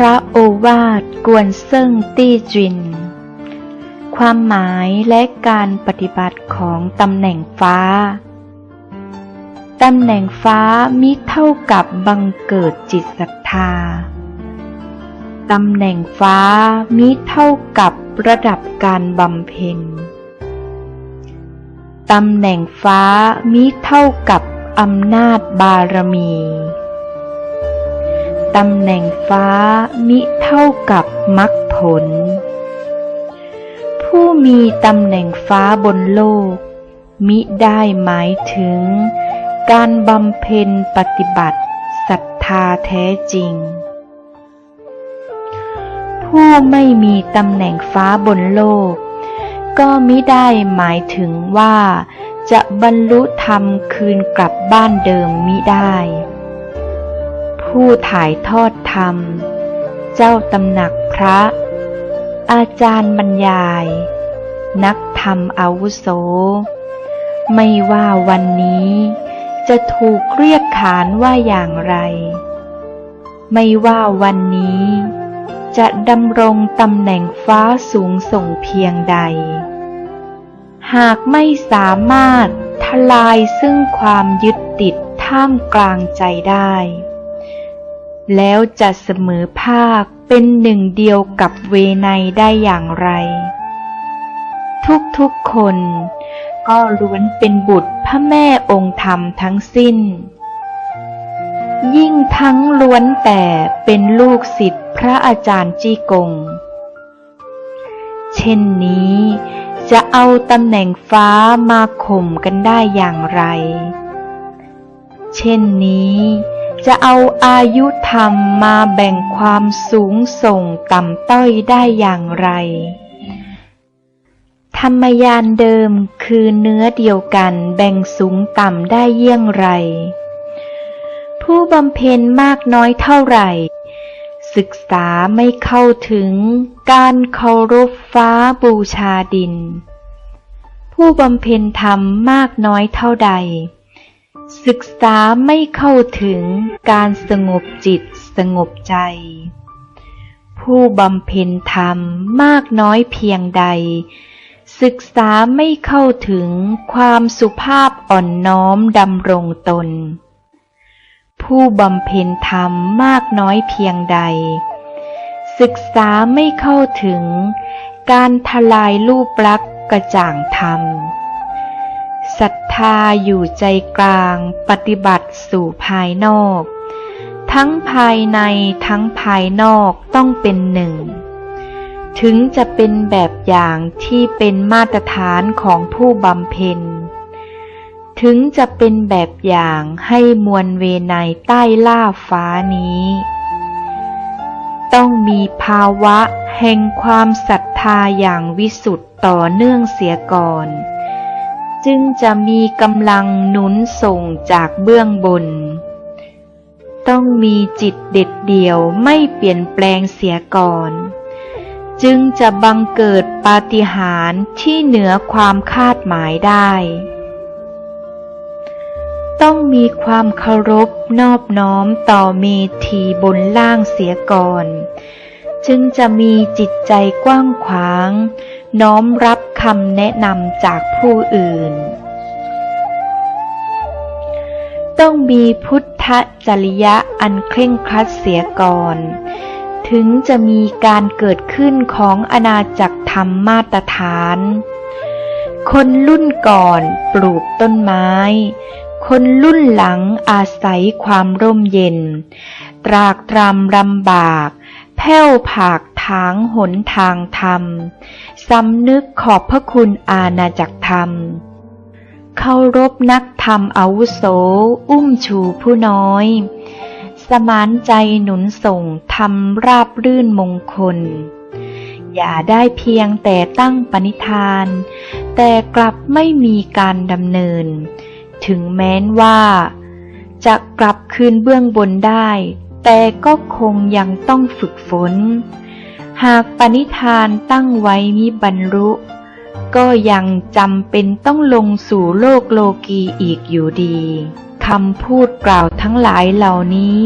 พระโอวาทกวนเซิ่งตี้จิน ความหมายและการปฏิบัติของตำแหน่งฟ้า ตำแหน่งฟ้ามิเท่ากับบังเกิดจิตศรัทธา ตำแหน่งฟ้ามิเท่ากับระดับการบำเพ็ญ ตำแหน่งฟ้ามิเท่ากับอำนาจบารมี ตำแหน่งฟ้ามิเท่ากับมรรคผล ผู้มีตำแหน่งฟ้าบนโลก มิได้หมายถึง การบำเพ็ญปฏิบัติศรัทธาแท้จริง ผู้ไม่มีตำแหน่งฟ้าบนโลก ก็มิได้หมายถึงว่า จะบรรลุธรรมคืนกลับบ้านเดิมมิได้ ผู้ถ่ายทอดธรรม เจ้าตำหนักพระ อาจารย์บรรยาย นักธรรมอาวุโส ไม่ว่าวันนี้จะถูกเรียกขานว่าอย่างไร ไม่ว่าวันนี้จะดำรงตำแหน่งฟ้าสูงส่งเพียงใด หากไม่สามารถทลายซึ่งความยึดติดท่ามกลางใจได้ แล้วจะเสมอภาคเป็นหนึ่งเดียวกับเวไนได้อย่างไร ทุกๆคน ก็ล้วนเป็นบุตรพระแม่องค์ธรรมทั้งสิ้น ยิ่งทั้งล้วนแต่เป็นลูกศิษย์พระอาจารย์จี้กง เช่นนี้จะเอาตำแหน่งฟ้ามาข่มกันได้อย่างไร เช่นนี้ จะเอาอายุธรรมมาแบ่งความสูงส่งต่ำต้อยได้อย่างไร ธรรมยานเดิมคือเนื้อเดียวกันแบ่งสูงต่ำได้เยี่ยงไร ผู้บำเพ็ญมากน้อยเท่าไหร่ ศึกษาไม่เข้าถึงการเคารพฟ้าบูชาดิน ผู้บำเพ็ญธรรมมากน้อยเท่าใด ศึกษาไม่เข้าถึงการสงบจิตสงบใจ ผู้บำเพ็ญธรรมมากน้อยเพียงใด ศึกษาไม่เข้าถึงความสุภาพอ่อนน้อมดำรงตน ผู้บำเพ็ญธรรมมากน้อยเพียงใด ศึกษาไม่เข้าถึงการทลายรูปลักษณ์กระจ่างธรรม ธาอยู่ใจกลาง ปฏิบัติสู่ภายนอก ทั้งภายในทั้งภายนอกต้องเป็นหนึ่ง ถึงจะเป็นแบบอย่างที่เป็นมาตรฐานของผู้บำเพ็ญ ถึงจะเป็นแบบอย่างให้มวลเวไนใต้ล่าฟ้านี้ ต้องมีภาวะแห่งความศรัทธาอย่างวิสุทธ์ต่อเนื่องเสียก่อน จึงจะมีกำลังหนุนส่งจากเบื้องบน ต้องมีจิตเด็ดเดี่ยวไม่เปลี่ยนแปลงเสียก่อน จึงจะบังเกิดปาฏิหาริย์ที่เหนือความคาดหมายได้ ต้องมีความเคารพนอบน้อมต่อเมธีบนล่างเสียก่อน จึงจะมีจิตใจกว้างขวาง น้อมรับคำแนะนำจากผู้อื่น ต้องมีพุทธจริยะอันเคร่งครัดเสียก่อน ถึงจะมีการเกิดขึ้นของอาณาจักรธรรมมาตรฐาน คนรุ่นก่อนปลูกต้นไม้ คนรุ่นหลังอาศัยความร่มเย็น ตรากตรำลำบาก ผ้วผากทางหนทางธรรมสำนึกขอบพระคุณอาณาจักรธรรมเคารพนักธรรมอาวุโส อุ้มชูผู้น้อย สมานใจหนุนส่งทำราบรื่นมงคล อย่าได้เพียงแต่ตั้งปณิธาน แต่กลับไม่มีการดำเนิน ถึงแม้นว่า จะกลับคืนเบื้องบนได้ แต่ก็คงยังต้องฝึกฝน หากปณิธานตั้งไว้มิบรรลุ ก็ยังจำเป็นต้องลงสู่โลกโลกีอีกอยู่ดีคำพูดกล่าวทั้งหลายเหล่านี้